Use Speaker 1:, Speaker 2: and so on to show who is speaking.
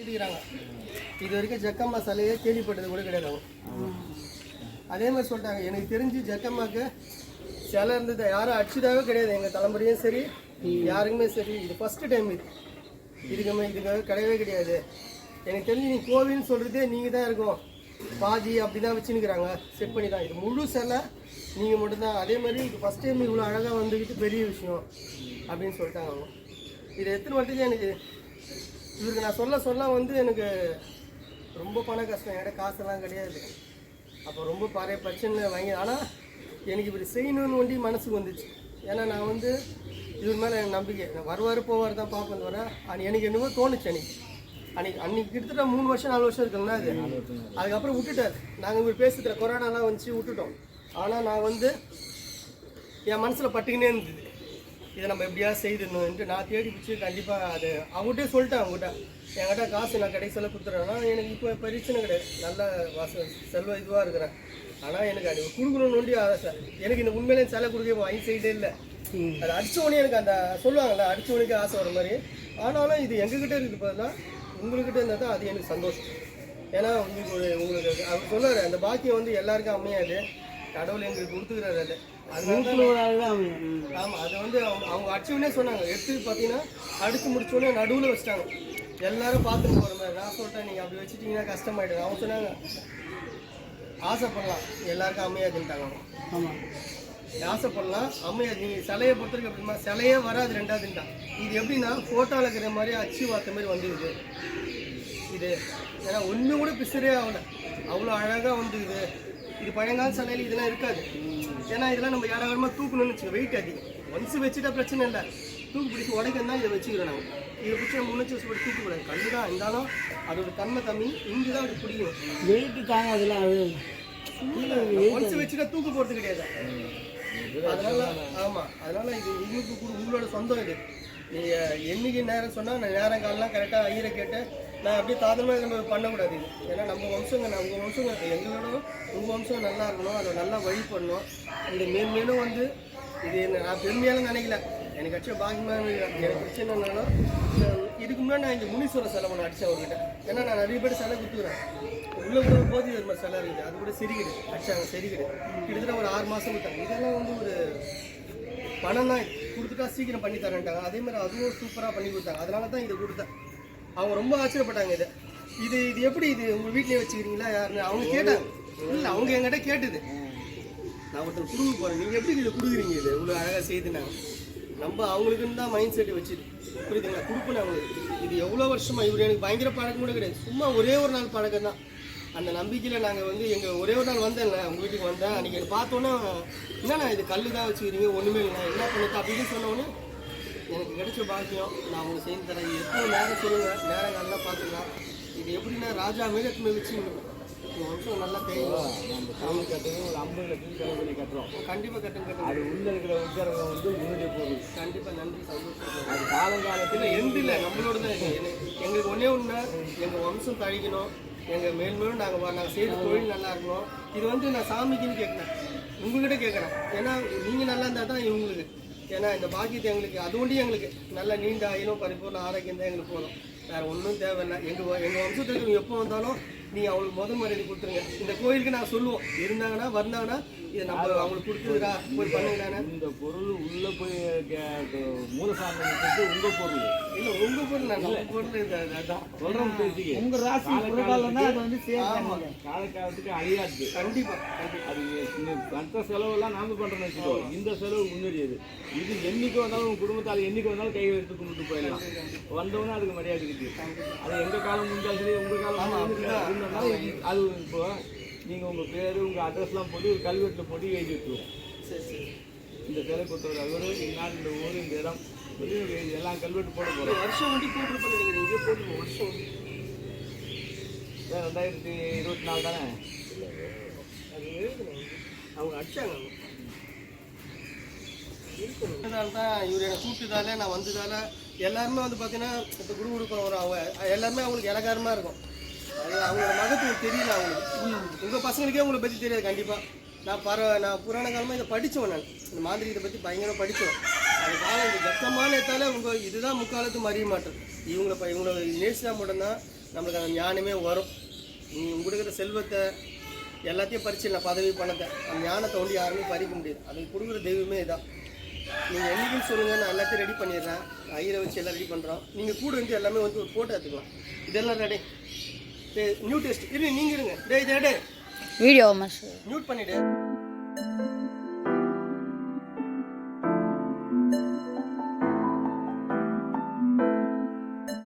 Speaker 1: இருக்கிறாங்க இது வரைக்கும் ஜக்கம்மா சிலையே கேள்விப்பட்டது கூட கிடையாது அவங்க. அதே மாதிரி சொல்லிட்டாங்க எனக்கு தெரிஞ்சு ஜக்கம்மாக்கு சிலை இருந்தது யாரும் அடிச்சதாகவே கிடையாது. எங்கள் தலைமுறையும் சரி யாருக்குமே சரி. இது ஃபஸ்ட்டு டைம் இது. இதுக்குமே இதுக்காக கிடையவே கிடையாது. எனக்கு தெரிஞ்சு நீ கோவில்னு சொல்கிறதே நீங்கள் தான் இருக்கும் பாதி அப்படி தான் வச்சுன்னுக்குறாங்க. செட் பண்ணி தான். இது முழு சிலை நீங்கள் மட்டும்தான். அதே மாதிரி இது ஃபஸ்ட் டைம் இவ்வளோ அழகாக வந்துக்கிட்டு பெரிய விஷயம். அப்படின்னு சொல்லிட்டாங்க அவங்க. இது எத்தனை வாட்டிக்கு எனக்கு இவருக்கு நான் சொல்ல சொல்ல வந்து எனக்கு ரொம்ப பண கஷ்டம். என்கிட்ட காசெல்லாம் கிடையாது. அப்போ ரொம்ப பழைய பிரச்சனை வாங்கி ஆனால் எனக்கு இப்படி செய்யணும்னு ஒண்டி மனசுக்கு வந்துச்சு. ஏன்னா நான் வந்து இவர் மேலே எனக்கு நம்பிக்கை. நான் வருவார் போவார் தான் பார்ப்பேன் தவிர அது எனக்கு என்னமோ தோணுச்சு அன்னைக்கு. அன்னைக்கு அன்னைக்கு கிட்டத்தட்ட மூணு வருஷம் நாலு வருஷம் இருக்குங்களா அது. அதுக்கப்புறம் விட்டுட்டார். நாங்கள் இவர் பேசுகிற கொரோனாலாம் வந்துச்சு விட்டுட்டோம். ஆனால் நான் வந்து என் மனசில் பட்டுக்கினே இருந்தது. இதை நம்ம எப்படியா செய்திடணும்ட்டு நான் தேடி பிடிச்சி கண்டிப்பாக அது அவங்ககிட்டயே சொல்லிட்டேன் அவங்ககிட்ட. என்கிட்ட காசு நான் கடைசியில் கொடுத்துறேன்னா எனக்கு இப்போ பிரச்சனை கிடையாது. நல்ல வாச செல்வ இதுவாக இருக்கிறேன். ஆனால் எனக்கு அது கொடுக்கணும்னு ஆசை. எனக்கு இந்த உண்மையிலே சிலை கொடுக்க வாங்கி சைடே இல்லை. அது உடனே எனக்கு அந்த சொல்லுவாங்கல்ல உடனே ஆசை வர மாதிரி. ஆனாலும் இது எங்ககிட்ட இருக்குது பார்த்தா உங்கள்கிட்ட இருந்தால் தான் அது எனக்கு சந்தோஷம். ஏன்னா உங்களுக்கு உங்களுக்கு அவர் சொன்னார் அந்த பாக்கியம் வந்து எல்லாருக்கும் அமையாது. கடவுள் எங்களுக்கு கொடுத்துக்கிறாரு அது. ஆமாம் அது வந்து அவங்க அவங்க அடிச்சவனே சொன்னாங்க. எடுத்து பார்த்தீங்கன்னா அடிச்சு முடிச்சோடனே நடுவில் வச்சிட்டாங்க. எல்லாரும் பார்த்துட்டு போகிற மாதிரி. நான் சொல்லிட்டேன் நீங்கள் அப்படி வச்சுட்டீங்கன்னா கஷ்டமாயிடுது அவங்க சொன்னாங்க ஆசைப்படலாம். எல்லாருக்கும் அமையாதுன்ட்டாங்க அவங்க
Speaker 2: ஆமாம்
Speaker 1: ஆசைப்படலாம் அமையாது நீங்கள் சிலையை பொறுத்தவரைக்கும் எப்படிமா சிலையே வராது ரெண்டாவதுன்ட்டான் இது எப்படின்னா ஃபோட்டோவில் இருக்கிற மாதிரி அச்சு வார்த்த மாதிரி வந்துடுது இது ஏன்னா ஒன்று கூட பிசுறே ஆகல. அவ்வளோ அழகாக வந்துக்குது இது பழங்கால சிலையில் இதெல்லாம் இருக்காது. ஏன்னா இதெல்லாம் நம்ம ஏடாகரமாக தூக்கணும்னு வச்சுக்கோ வெயிட் அதிகம். ஒன்ஸ் வச்சுட்டா பிரச்சனை இல்லை. தூக்கு பிடிச்சி உடைக்க தான் இதை வச்சுக்கிறோம் நாங்கள் இதை பிடிச்சி முன்னூற்றி வச்சு போட்டு தூக்கக்கூடாது கண்டு தான் இருந்தாலும் அதோட தன்மை கம்மி இங்கே தான் அது பிடிக்கும்
Speaker 2: வெயிட்டு தாங்க அதெல்லாம் அது.
Speaker 1: ஒன்ஸ் வச்சுட்டா தூக்கு போகிறது கிடையாது. அதனால ஆமா. அதனால இது உங்களுக்கு கூட உங்களோட சொந்தம் இது. நீங்கள் என்னைக்கு நேரம் சொன்னால் நான் நேரம் காலெலாம் கரெக்டாக ஐயரை கேட்டு நான் அப்படியே தாதமாக பண்ணக்கூடாது. ஏன்னா நம்ம வம்சங்க நான் உங்க வம்சங்க எங்களோட உங்கள் வம்சம் நல்லா இருக்கணும். அதை நல்லா வழி பண்ணணும் இந்த மேன்மேலும் வந்து இது என்ன நான் பெருமையாலும் நினைக்கல. எனக்கு அடிச்ச பாக்கியமாக எனக்கு பிரச்சனை என்னன்னாலும் இதுக்கு முன்னாடி நான் இங்கே முனீஸ்வரர் சிலை ஒன்று அடித்தேன் அவர்கிட்ட. ஏன்னா நான் நிறைய பேர் சிலை கொடுத்துக்கிறேன் உள்ள கூட போதி தர்மர் சிலை இருக்குது. அது கூட செரிக்கிடு அடிச்சாங்க செரிக்கிடு கிட்டத்தட்ட ஒரு ஆறு மாதம் விட்டாங்க. இதெல்லாம் வந்து ஒரு பணம் தான் கொடுத்துட்டா சீக்கிரம் பண்ணி தரேன்ட்டாங்க. அதே மாதிரி அதுவும் சூப்பராக பண்ணி கொடுத்தாங்க. அதனால தான் இதை கொடுத்தேன். அவங்க ரொம்ப ஆச்சரியப்பட்டாங்க இதை. இது இது எப்படி இது? உங்கள் வீட்லேயே வச்சுக்கிறீங்களா? யாருன்னு அவங்க கேட்டாங்க. இல்லை அவங்க என்கிட்ட கேட்டது. நான் ஒருத்தர் கொடுக்க போகிறேன் நீங்கள் எப்படி இதை கொடுக்குறீங்க இது? இவ்வளோ அழகாக செய்துனாங்க நம்ம அவங்களுக்குன்னு தான் மைண்ட் செட் வச்சு புரியுதுங்களா? கொடுப்பேன் அவங்களுக்கு. இது எவ்வளோ வருஷமா? இவர் எனக்கு பயங்கர பழக்கம் கூட கிடையாது. சும்மா ஒரே ஒரு நாள் பழக்கம் தான் அந்த நம்பிக்கையில் நாங்கள் வந்து எங்கள் ஒரே ஒரு நாள் வந்தேன்ல உங்கள் வீட்டுக்கு வந்தேன். அன்றைக்கி பார்த்தோன்னே என்னண்ணா இது கல் தான் வச்சுக்கிறீங்க ஒன்றுமே இல்லை என்ன பண்ணுறது? அப்படின்னு சொன்னோன்னே எனக்கு கிடைச்ச பாக்கியம் நான் உங்களுக்கு செய்து தரேன். எப்போ நேரம் சொல்லுங்கள் நேரம் நல்லா பார்த்துக்கலாம். இது எப்படின்னா ராஜா மாரி எடுத்துமே வச்சு வருஷம் நல்லா தேயும்
Speaker 3: நம்ம கட்டுறது ஒரு ஐம்பது லட்சம் செலவு பண்ணி கட்டுறோம்.
Speaker 1: கண்டிப்பாக கட்டுங்க கட்டுங்க.
Speaker 3: அது உள்ள இருக்கிற உச்சாரங்க வந்து உன்னுடைய பொருள்
Speaker 1: கண்டிப்பாக நன்றி சந்தோஷம்.
Speaker 3: அது காலங்காலத்தில்
Speaker 1: எந்த இல்லை நம்மளோட தான் எங்களுக்கு ஒன்றே ஒன்று எங்கள் வம்சம் தழிக்கணும். எங்கள் மேல்மேலும் நாங்கள் நாங்கள் செய்கிற தொழில் நல்லா இருக்கணும் இது வந்து நான் சாமிக்குன்னு கேட்குறேன் உங்ககிட்ட கேட்குறேன் ஏன்னா நீங்கள் நல்லா இருந்தால் தான் இவங்களுக்கு. ஏன்னா இந்த பாக்கியத்தை எங்களுக்கு அது ஒண்டி எங்களுக்கு. நல்ல நீண்ட ஆயிலும் பரிபூர்ண ஆரோக்கியம் தான் எங்களுக்கு போதும். வேறு ஒன்றும் தேவையில்லை. எங்கள் எங்கள் வம்சத்துக்கு எப்போ வந்தாலும் நீங்கள் அவங்களுக்கு முதல் மரியாதை கொடுத்துருங்க. இந்த கோயிலுக்கு நான் சொல்லுவோம். இருந்தாங்கன்னா வந்தாங்கன்னா இதை நம்ம அவங்களுக்கு கொடுத்துருக்கா? போய் பண்ணுங்கண்ணா
Speaker 3: இந்த பொருள் உள்ள போய் மூலசாமி வந்து உங்க பொருள்.
Speaker 1: இல்லை உங்கள் பொருள் நான். நம்ம பொருள் இந்த
Speaker 3: சொல்றோம் பேசிக்க.
Speaker 2: ராசி அது வந்து
Speaker 3: காலக்காலத்துக்கு அழியாது.
Speaker 1: கண்டிப்பாக
Speaker 3: அது இந்த மற்ற செலவெல்லாம் நாம பண்றோம்னு வச்சுக்கோ. இந்த செலவு முன்னேறியது இது என்னைக்கு வந்தாலும் உங்க குடும்பத்தால் என்னைக்கு வந்தாலும் கை எடுத்து கும்பிட்டு போயிடலாம். வந்தவொடனே அதுக்கு மரியாதை அது எங்க காலம் முடிஞ்சாலும் சரி உங்க காலம் அது இப்போ நீங்க உங்க பேரு உங்க அட்ரஸ்லாம் போட்டு ஒரு கல்வெட்டில் போட்டு எழுதி வச்சுருவோம்
Speaker 1: சரி சரி.
Speaker 3: இந்த சிலை கொடுத்தவர் அவர் இந்நாள் இந்த ஊர் இந்த இடம் சொல்லி எழுதி எல்லாம் கல்வெட்டு போட போகிறோம்
Speaker 1: வருஷம் வண்டி போட்டுருப்பேன் நினைக்கிறேன் இங்கே போட்டுருவோம் வருஷம்
Speaker 3: ரெண்டாயிரத்தி இருபத்தி நாலு தானே?
Speaker 1: அது அவங்க. இருக்கணும். அதனால தான் இவர் என்னை கூப்பிட்டதால நான் வந்ததால எல்லாருமே வந்து பார்த்தீங்கன்னா இப்போ குரு வரும் அவங்க எல்லாருமே அவங்களுக்கு இலக்காரமாக இருக்கும். அவங்களோட மகத்துவம் தெரியல அவங்களுக்கு. உங்கள் பசங்களுக்கே உங்களை பற்றி தெரியாது கண்டிப்பாக நான் பர நான் புராண காலமாக இதை படித்தவன் நான். இந்த மாந்திரிகத்தை பற்றி பயங்கரமாக படித்தவன் அது காலம் இந்த கஷ்டமான எத்தால உங்கள் இதுதான் முக்காலத்து மறிய மாட்டேன் இவங்களை ப- இவங்களை நேசிச்சா மட்டும்தான் நம்மளுக்கு அந்த ஞானமே வரும். உங்களுக்கு கொடுக்குற செல்வத்தை எல்லாத்தையும் பறிச்சிடலாம் பதவி பணத்தை அந்த ஞானத்தை வந்து யாருமே பறிக்க முடியாது. அதுக்கு கொடுக்குற தெய்வமே இதான். நீங்கள் என்னைக்குன்னு சொல்லுங்கள் நான் எல்லாத்தையும் ரெடி பண்ணிடுறேன். ஐயரை வச்சு எல்லாம் ரெடி பண்ணுறோம் நீங்கள் கூட இருந்து எல்லாமே வந்து ஒரு ஃபோட்டோ எடுத்துக்கலாம். இதெல்லாம் ரெடி நியூ டெஸ்ட் இரு நீங்கள் இருங்க. டே டே டே
Speaker 4: வீடியோ
Speaker 1: மியூட் பண்ணிவிடு